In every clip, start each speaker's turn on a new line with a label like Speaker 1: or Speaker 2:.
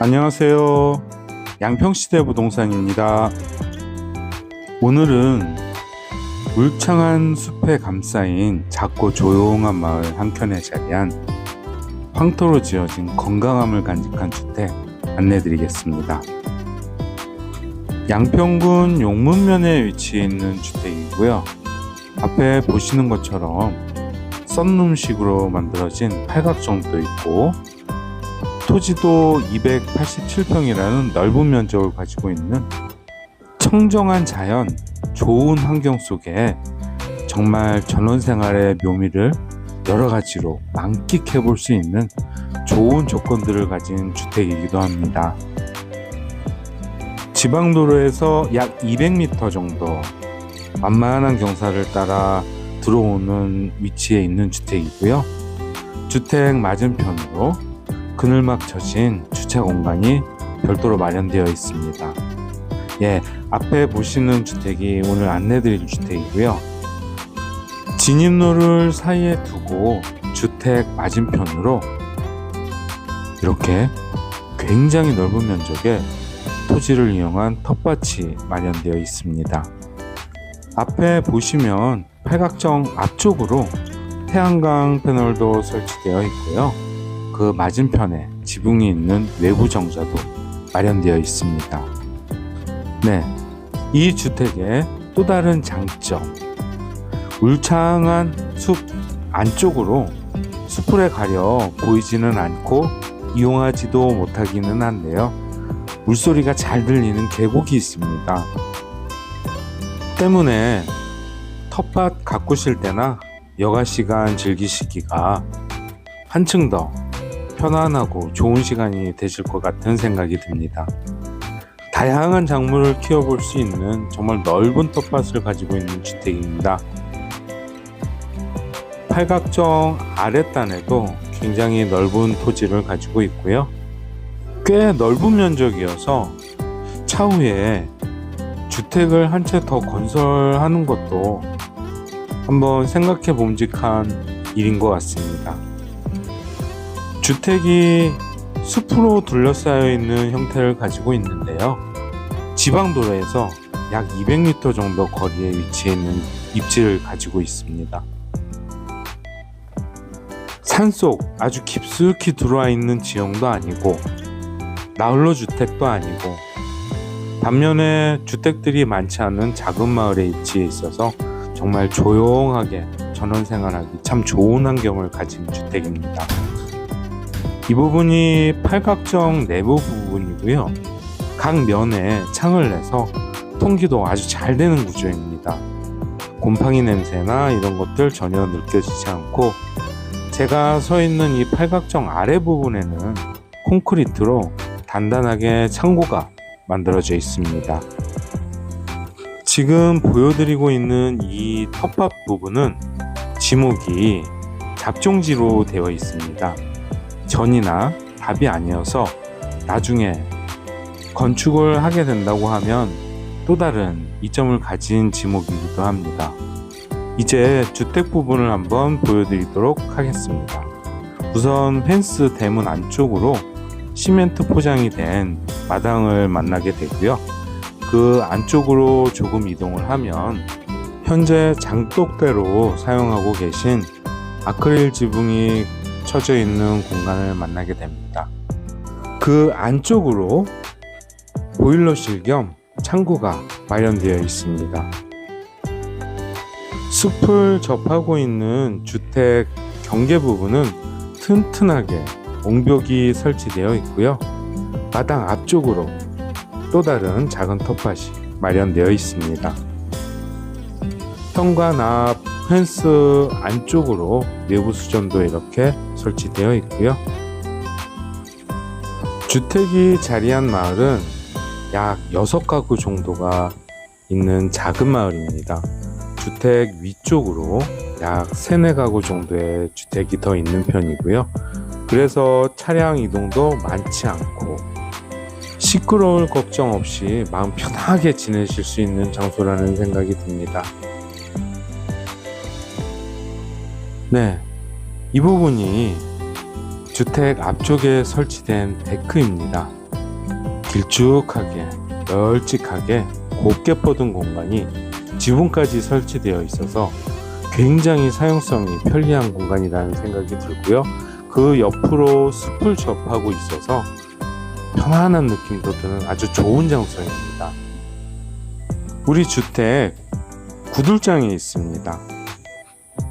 Speaker 1: 안녕하세요. 양평시대 부동산입니다. 오늘은 울창한 숲에 감싸인 작고 조용한 마을 한켠에 자리한 황토로 지어진 건강함을 간직한 주택 안내드리겠습니다. 양평군 용문면에 위치해 있는 주택이고요. 앞에 보시는 것처럼 썬룸식으로 만들어진 팔각정도 있고 토지도 287평이라는 넓은 면적을 가지고 있는 청정한 자연, 좋은 환경 속에 정말 전원 생활의 묘미를 여러 가지로 만끽해 볼 수 있는 좋은 조건들을 가진 주택이기도 합니다. 지방도로에서 약 200m 정도 만만한 경사를 따라 들어오는 위치에 있는 주택이고요. 주택 맞은편으로 그늘막 젖은 주차 공간이 별도로 마련되어 있습니다. 예, 앞에 보시는 주택이 오늘 안내드릴 주택이고요. 진입로를 사이에 두고 주택 맞은편으로 이렇게 굉장히 넓은 면적의 토지를 이용한 텃밭이 마련되어 있습니다. 앞에 보시면 팔각정 앞쪽으로 태양광 패널도 설치되어 있고요. 그 맞은편에 지붕이 있는 외부 정자도 마련되어 있습니다. 네. 이 주택의 또 다른 장점. 울창한 숲 안쪽으로 수풀에 가려 보이지는 않고 이용하지도 못하기는 한데요. 물소리가 잘 들리는 계곡이 있습니다. 때문에 텃밭 가꾸실 때나 여가 시간 즐기시기가 한층 더 편안하고 좋은 시간이 되실 것 같은 생각이 듭니다. 다양한 작물을 키워볼 수 있는 정말 넓은 텃밭을 가지고 있는 주택입니다. 팔각정 아랫단에도 굉장히 넓은 토지를 가지고 있고요. 꽤 넓은 면적이어서 차후에 주택을 한 채 더 건설하는 것도 한번 생각해 봄직한 일인 것 같습니다. 주택이 숲으로 둘러싸여 있는 형태를 가지고 있는데요. 지방도로에서 약 200m 정도 거리에 위치해 있는 입지를 가지고 있습니다. 산속 아주 깊숙이 들어와 있는 지형도 아니고 나홀로 주택도 아니고 반면에 주택들이 많지 않은 작은 마을에 위치해 있어서 정말 조용하게 전원 생활하기 참 좋은 환경을 가진 주택입니다. 이 부분이 팔각정 내부 부분이고요. 각 면에 창을 내서 통기도 아주 잘 되는 구조입니다. 곰팡이 냄새나 이런 것들 전혀 느껴지지 않고 제가 서 있는 이 팔각정 아래 부분에는 콘크리트로 단단하게 창고가 만들어져 있습니다. 지금 보여드리고 있는 이 텃밭 부분은 지목이 잡종지로 되어 있습니다. 전이나 답이 아니어서 나중에 건축을 하게 된다고 하면 또 다른 이점을 가진 지목이기도 합니다. 이제 주택 부분을 한번 보여드리도록 하겠습니다. 우선 펜스 대문 안쪽으로 시멘트 포장이 된 마당을 만나게 되고요. 그 안쪽으로 조금 이동을 하면 현재 장독대로 사용하고 계신 아크릴 지붕이 쳐져 있는 공간을 만나게 됩니다. 그 안쪽으로 보일러실 겸 창고가 마련되어 있습니다. 숲을 접하고 있는 주택 경계 부분은 튼튼하게 옹벽이 설치되어 있고요. 마당 앞쪽으로 또 다른 작은 텃밭이 마련되어 있습니다. 현관 앞 펜스 안쪽으로 내부 수전도 이렇게 설치되어 있고요. 주택이 자리한 마을은 약 6가구 정도가 있는 작은 마을입니다. 주택 위쪽으로 약 3, 4가구 정도의 주택이 더 있는 편이고요. 그래서 차량 이동도 많지 않고 시끄러울 걱정 없이 마음 편하게 지내실 수 있는 장소라는 생각이 듭니다. 네. 이 부분이 주택 앞쪽에 설치된 데크입니다. 길쭉하게 널찍하게 곱게 뻗은 공간이 지붕까지 설치되어 있어서 굉장히 사용성이 편리한 공간이라는 생각이 들고요. 그 옆으로 숲을 접하고 있어서 편안한 느낌도 드는 아주 좋은 장소입니다. 우리 주택 구들장에 있습니다.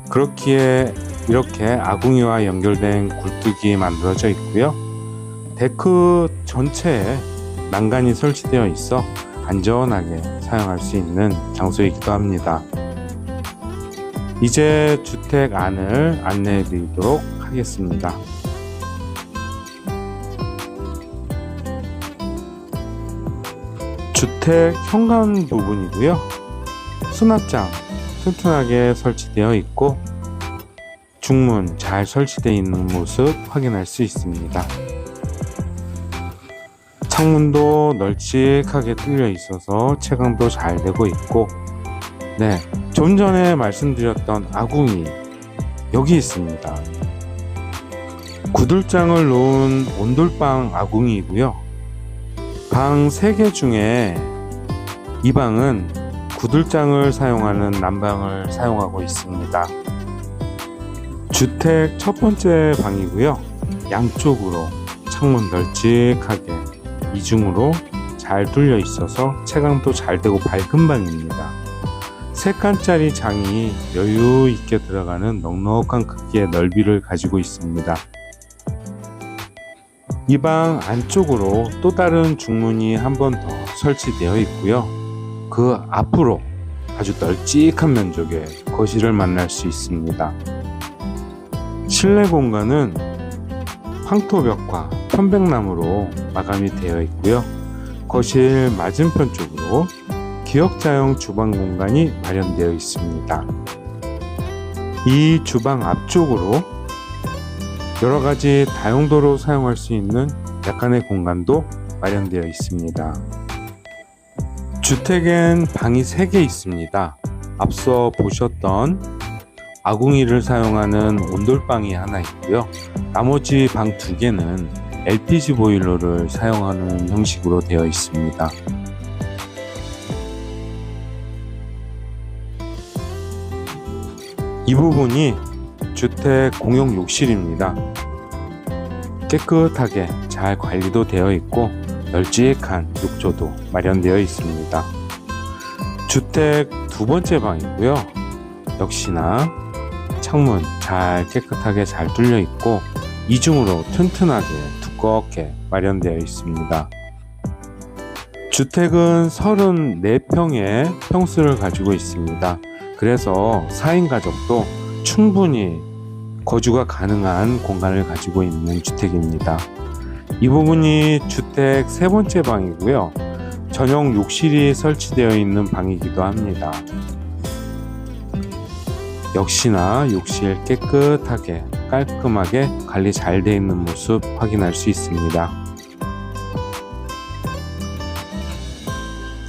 Speaker 1: 그렇기에 이렇게 아궁이와 연결된 굴뚝이 만들어져 있고요. 데크 전체에 난간이 설치되어 있어 안전하게 사용할 수 있는 장소이기도 합니다. 이제 주택 안을 안내해 드리도록 하겠습니다. 주택 현관 부분이고요. 수납장 튼튼하게 설치되어 있고 중문 잘 설치되어 있는 모습 확인할 수 있습니다. 창문도 널찍하게 뚫려 있어서 채광도 잘 되고 있고 네, 좀 전에 말씀드렸던 아궁이 여기 있습니다. 구들장을 놓은 온돌방 아궁이이고요. 방 3개 중에 이 방은 구들장을 사용하는 난방을 사용하고 있습니다. 주택 첫 번째 방이고요. 양쪽으로 창문 널찍하게 이중으로 잘 뚫려 있어서 채광도 잘 되고 밝은 방입니다. 세 칸짜리 장이 여유 있게 들어가는 넉넉한 크기의 넓이를 가지고 있습니다. 이 방 안쪽으로 또 다른 중문이 한 번 더 설치되어 있고요. 그 앞으로 아주 널찍한 면적의 거실을 만날 수 있습니다. 실내 공간은 황토벽과 편백나무로 마감이 되어 있고요. 거실 맞은편 쪽으로 기역자형 주방 공간이 마련되어 있습니다. 이 주방 앞쪽으로 여러 가지 다용도로 사용할 수 있는 약간의 공간도 마련되어 있습니다. 주택엔 방이 3개 있습니다. 앞서 보셨던 아궁이를 사용하는 온돌방이 하나 있고요. 나머지 방 2개는 LPG 보일러를 사용하는 형식으로 되어 있습니다. 이 부분이 주택 공용 욕실입니다. 깨끗하게 잘 관리도 되어 있고 널찍한 욕조도 마련되어 있습니다. 주택 두 번째 방이고요. 역시나 창문 잘 깨끗하게 잘 뚫려 있고 이중으로 튼튼하게 두껍게 마련되어 있습니다. 주택은 34평의 평수를 가지고 있습니다. 그래서 4인 가족도 충분히 거주가 가능한 공간을 가지고 있는 주택입니다. 이 부분이 주택 세 번째 방이고요. 전용 욕실이 설치되어 있는 방이기도 합니다. 역시나 욕실 깨끗하게 깔끔하게 관리 잘 되어 있는 모습 확인할 수 있습니다.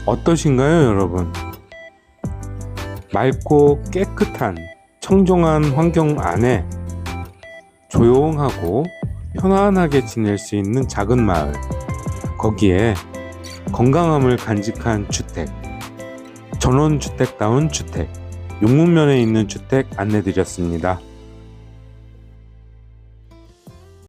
Speaker 1: 어떠신가요, 여러분? 맑고 깨끗한 청정한 환경 안에 조용하고 편안하게 지낼 수 있는 작은 마을. 거기에 건강함을 간직한 주택. 전원주택다운 주택. 용문면에 있는 주택 안내드렸습니다.